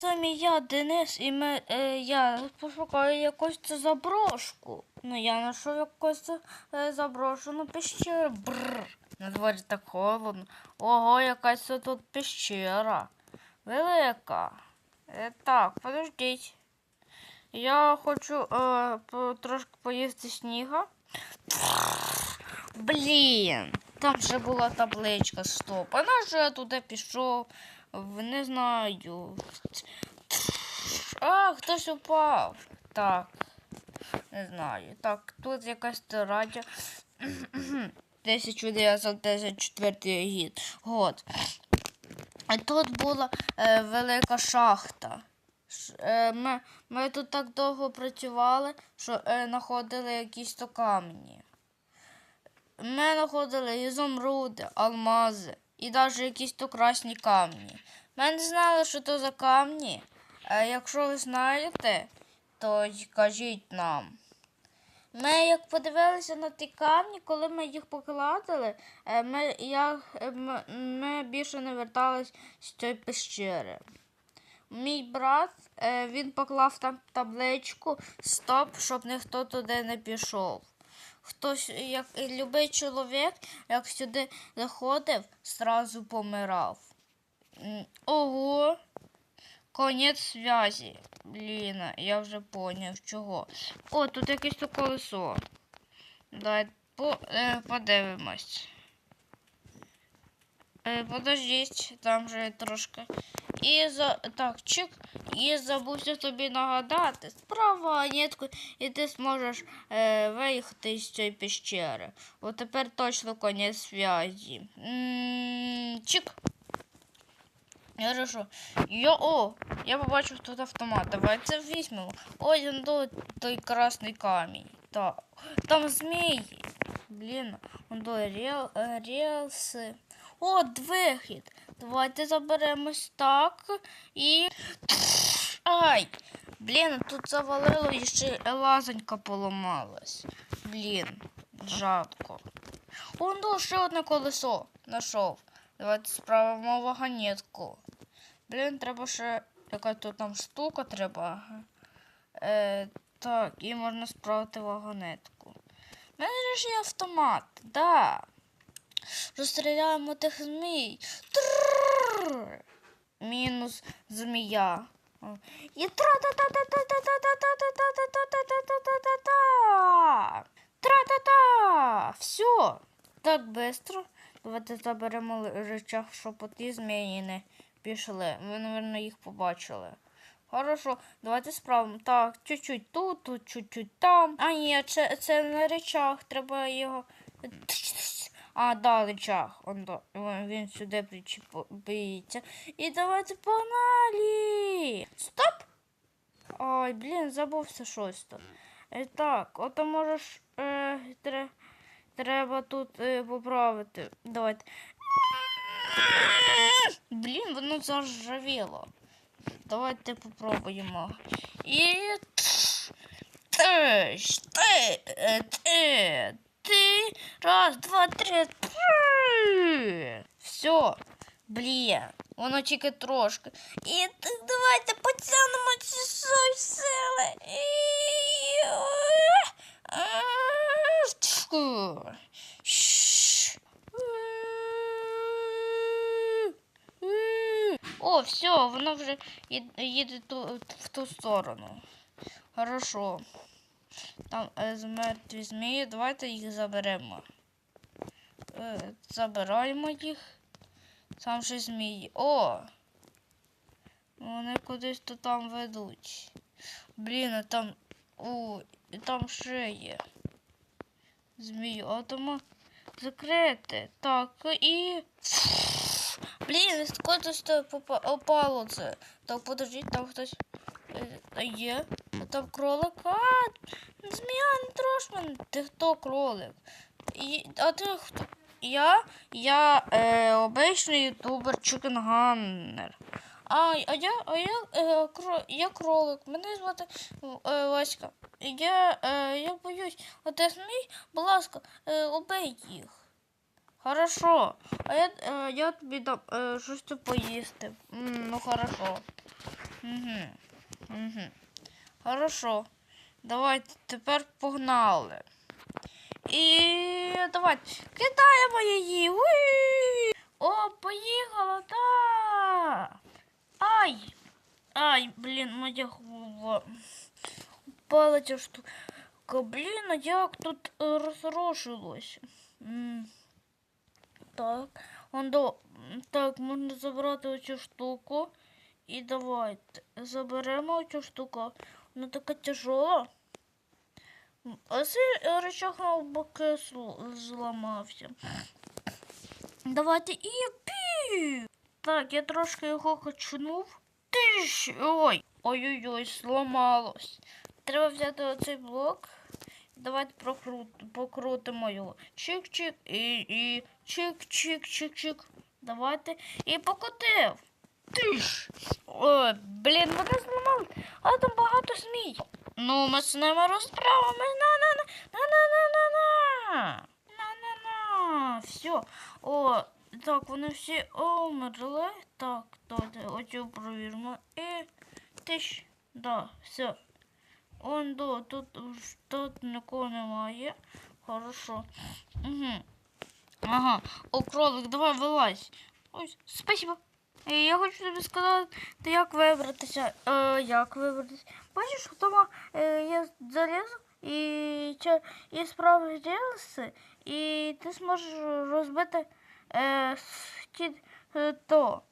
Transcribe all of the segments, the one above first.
Самі я, Денис, і ми, е, я пошукаю якусь цю заброшку. Ну, я знайшов якусь е, заброшену пещеру. Бррр. На дворі так холодно. Ого, якась тут пещера. Велика. Е, так, подождіть. Я хочу е, по, трошки поїсти сніга. Блін, там же була табличка, стоп. А на що я туди пішов? Не знаю. А, хтось упав. Так. Не знаю. Так, тут якась радіо. 1934 гід. Тут була е, велика шахта. Е, ми, ми тут так довго працювали, що е, знаходили якісь то камені. Ми знаходили ізумруди, алмази і навіть якісь то красні камні. Ми не знали, що то за камні. А якщо ви знаєте, то кажіть нам. Ми як подивилися на ті камні, коли ми їх покладали, е, ми, я, е, ми, ми більше не вертались з цієї пещери. Мій брат е, він поклав там табличку Стоп, щоб ніхто туди не пішов. Хтось, як любий чоловік, як сюди заходив, зразу помирав. Ого. Конець зв'язі. Блін, я вже поняв чого. О, тут якесь то колесо. Давай е, подивимось. Е, подождіть, там же трошки. І за так, чик, і забувся тобі нагадати. Справа нітку, і ти зможеш е, виїхати з цієї пещери. От тепер точно конець зв'язі. М, Чик. Хорошо. Йо, о, я побачив тут автомат. Давай це візьмемо. Ой, он тут той красний камінь. Так. Там змії. Блін, он до рел, е, релси. О, вихід. Давайте заберемось так і. Ай! Блін, тут завалило і ще лазонька поламалась. Блін, жалко. О, ну, ще одне колесо знайшов. Давайте справимо вагонетку. Блін, треба ще яка тут там штука треба. Е, так, і можна справити вагонетку. У мене ж є автомат, да. Розстріляємо тих змій. Трррррр. Мінус змія. І тра-та-та-та-та-та-та-та-та-та-та-та-та-та-та. Тра-та-та. Все. Так быстро. Давайте заберемо речах, щоб ті змії не пішли. Ви, мабуть, їх побачили. Хорошо, давайте справимо. Так, чуть-чуть тут, тут, чуть-чуть там. А ні, це, це не речах, треба його. А, да, речах. Он, він, сюди причепиться. І давайте погнали! Стоп! Ой, блін, забувся щось тут. Е, так, ото можеш. Е, тре, треба тут е, поправити. Давайте. Блін, воно заржавіло. Давайте попробуємо. І. Ти, ти, ти, ти. Раз, два, три. три. Все. Блін, воно тільки трошки. І так давайте потягнемо ці свої сили. І... Тьфу. Шш. О, все, воно вже ї- їде ту, в ту сторону. Хорошо. Там е, мертві змії, давайте їх заберемо. Е, забираємо їх. Там ще змії. О! Вони кудись то там ведуть. Блін, а там. О, і там ще є. Змію. А тому закрити. Так, і. Блін, кудись то попа- опало це. Так, подождіть, там хтось е, є. Там кролик. А, змія не трош мене. Ти хто кролик? І, а ти хто? Я, я е, обичний ютубер Gunner. А, а я, а я, е, кро, я кролик. Мене звати е, Васька. Я, е, я боюсь, ти змій, будь ласка, е, убий їх. Хорошо. А я, е, я тобі дам е, щось поїсти. М, ну хорошо. Угу. Угу. Хорошо. Давайте тепер погнали. І давайте кидаємо її. Уї! О, поїхала, та. Ай! Ай, блін, моя голова. Упала ця штука. Блін, а як тут е, Так, он до... так, можна забрати оцю штуку. І давайте заберемо оцю штуку. Вона така тяжела. М, А цей речах навпаки зл- зламався. Давайте і пі. Так, я трошки його качнув. Ти ж. Ой. Ой-ой-ой, зламалось. Треба взяти оцей блок. Давайте прокрут, покрутимо його. Чик-чик і чик-чик-чик-чик. Давайте. І покотив. Ти ж. Ой, блін, вони зламали. Але там багато змій. Ну, ми з ними розправимось. На-на-на. На-на-на-на-на. На-на-на. Все. О, так, вони всі умерли. Так, давайте оцю провіримо. І тиш. Да, все. Он до, тут, тут нікого немає. Хорошо. Угу. Ага. О, кролик, давай вилазь. Ой, спасибо. Е, Я хочу тобі сказати, як вибратися. Е, як вибратися? Бачиш, вдома е, є залізо і, і справи рельси, і ти зможеш розбити е, ті, е, то.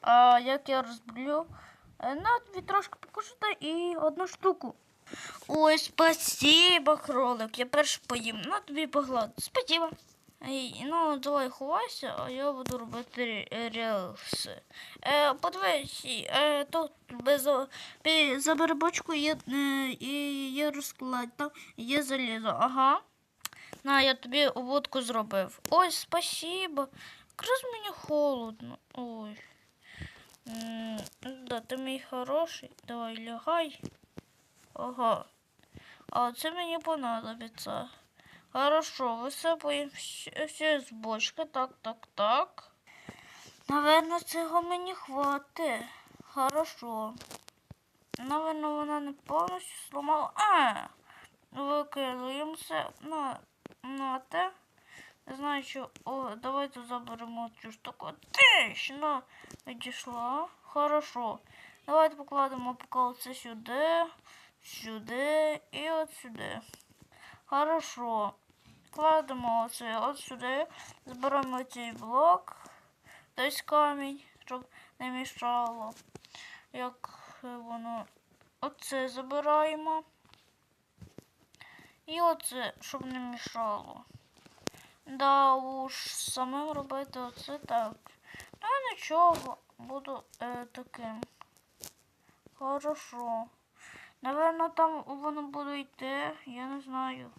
А як я розблю? Е, на тобі трошки покушати і одну штуку. Ой, спасибо, кролик. Я перш поїм. На тобі погладу. Спасибо. Ну, давай ховайся, а я буду робити ре- релси. Е, подивись, е, тут без, за барабочку є, е, є розклад, там є залізо. Ага. На, я тобі водку зробив. Ой, спасибо. Якраз мені холодно. Ой. Да, ти мій хороший. Давай лягай. Ага. А це мені понадобиться. Хорошо, висипаємо все, з бочки. Так, так, так. Наверно, цього мені хватить. Хорошо. Наверно, вона не повністю сломала. А! Викидаємо на, на те. Не знаю, що. О, давайте заберемо цю штуку. Тиш! Ну, відійшла. Хорошо. Давайте покладемо поки це сюди, сюди і от сюди. Хорошо. Кладемо оце от сюди. Зберемо цей блок. Десь камінь, щоб не мішало. Як воно. Оце забираємо. І оце, щоб не мішало. Да уж, самим робити оце так. Ну нічого, буду е, таким. Хорошо. Наверно, там воно буде йти, я не знаю.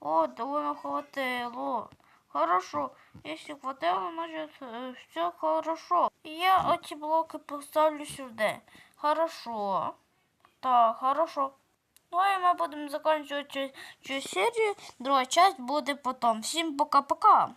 О, да воно хватило. Хорошо. если хватило, значить е, все хорошо. Я эти блоки поставлю сюда. Хорошо. Так, хорошо. Ну і ми будемо закінчувати цю, серію. Друга часть буде потім. Всім пока-пока.